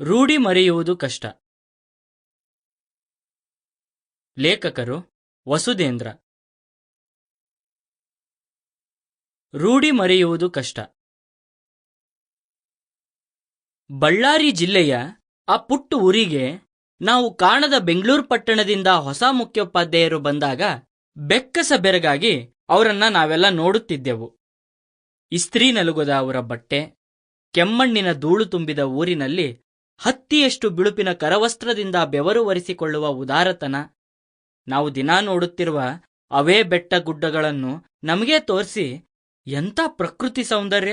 ರೂಢಿ ಮರೆಯುವುದು ಕಷ್ಟ. ಲೇಖಕರು ವಸುಧೇಂದ್ರ ರೂಢಿ ಮರೆಯುವುದು ಕಷ್ಟ. ಬಳ್ಳಾರಿ ಜಿಲ್ಲೆಯ ಆ ಪುಟ್ಟು ಊರಿಗೆ ನಾವು ಕಾಣದ ಬೆಂಗಳೂರು ಪಟ್ಟಣದಿಂದ ಹೊಸ ಮುಖ್ಯೋಪಾಧ್ಯಾಯರು ಬಂದಾಗ ಬೆಕ್ಕಸ ಬೆರಗಾಗಿ ಅವರನ್ನ ನಾವೆಲ್ಲ ನೋಡುತ್ತಿದ್ದೆವು. ಇಸ್ತ್ರೀ ನಲುಗದ ಅವರ ಬಟ್ಟೆ, ಕೆಮ್ಮಣ್ಣಿನ ಧೂಳು ತುಂಬಿದ ಊರಿನಲ್ಲಿ ಹತ್ತಿಯಷ್ಟು ಬಿಳುಪಿನ ಕರವಸ್ತ್ರದಿಂದ ಬೆವರು ಒರೆಸಿಕೊಳ್ಳುವ ಉದಾರತನ. ನಾವು ದಿನಾ ನೋಡುತ್ತಿರುವ ಅವೇ ಬೆಟ್ಟ ಗುಡ್ಡಗಳನ್ನು ನಮಗೇ ತೋರಿಸಿ ಎಂಥ ಪ್ರಕೃತಿ ಸೌಂದರ್ಯ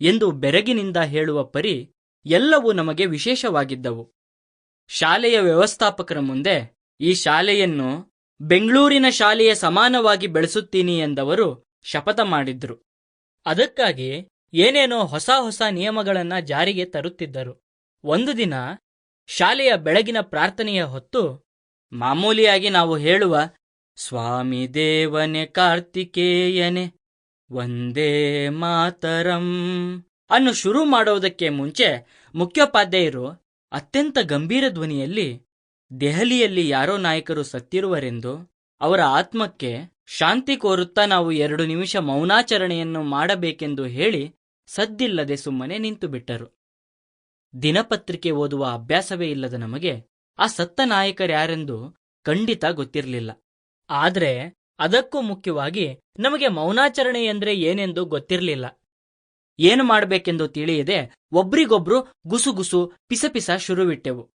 ಎಂದು ಬೆರಗಿನಿಂದ ಹೇಳುವ ಪರಿ ಎಲ್ಲವೂ ನಮಗೆ ವಿಶೇಷವಾಗಿದ್ದವು. ಶಾಲೆಯ ವ್ಯವಸ್ಥಾಪಕರ ಮುಂದೆ ಈ ಶಾಲೆಯನ್ನು ಬೆಂಗಳೂರಿನ ಶಾಲೆಯ ಸಮಾನವಾಗಿ ಬೆಳೆಸುತ್ತೀನಿ ಎಂದವರು ಶಪಥ ಮಾಡಿದ್ರು. ಅದಕ್ಕಾಗಿ ಏನೇನೋ ಹೊಸ ಹೊಸ ನಿಯಮಗಳನ್ನು ಜಾರಿಗೆ ತರುತ್ತಿದ್ದರು. ಒಂದು ದಿನ ಶಾಲೆಯ ಬೆಳಗಿನ ಪ್ರಾರ್ಥನೆಯ ಹೊತ್ತು ಮಾಮೂಲಿಯಾಗಿ ನಾವು ಹೇಳುವ, ಸ್ವಾಮಿ ದೇವನೆ ಕಾರ್ತಿಕೇಯನೆ ಒಂದೇ ಮಾತರಂ ಅನ್ನು ಶುರು ಮಾಡುವುದಕ್ಕೆ ಮುಂಚೆ ಮುಖ್ಯೋಪಾಧ್ಯಾಯರು ಅತ್ಯಂತ ಗಂಭೀರ ಧ್ವನಿಯಲ್ಲಿ ದೆಹಲಿಯಲ್ಲಿ ಯಾರೋ ನಾಯಕರು ಸತ್ತಿರುವರೆಂದು ಅವರ ಆತ್ಮಕ್ಕೆ ಶಾಂತಿ ಕೋರುತ್ತಾ ನಾವು ಎರಡು ನಿಮಿಷ ಮೌನಾಚರಣೆಯನ್ನು ಮಾಡಬೇಕೆಂದು ಹೇಳಿ ಸದ್ದಿಲ್ಲದೆ ಸುಮ್ಮನೆ ನಿಂತು ಬಿಟ್ಟರು ದಿನಪತ್ರಿಕೆ ಓದುವ ಅಭ್ಯಾಸವೇ ಇಲ್ಲದ ನಮಗೆ ಆ ಸತ್ತ ನಾಯಕರ್ಯಾರೆಂದು ಖಂಡಿತ ಗೊತ್ತಿರಲಿಲ್ಲ. ಆದರೆ ಅದಕ್ಕೂ ಮುಖ್ಯವಾಗಿ ನಮಗೆ ಮೌನಾಚರಣೆ ಎಂದ್ರೆ ಏನೆಂದು ಗೊತ್ತಿರಲಿಲ್ಲ. ಏನು ಮಾಡಬೇಕೆಂದು ತಿಳಿಯದೆ ಒಬ್ರಿಗೊಬ್ರು ಗುಸುಗುಸು ಪಿಸಪಿಸ ಶುರುವಿಟ್ಟೆವು.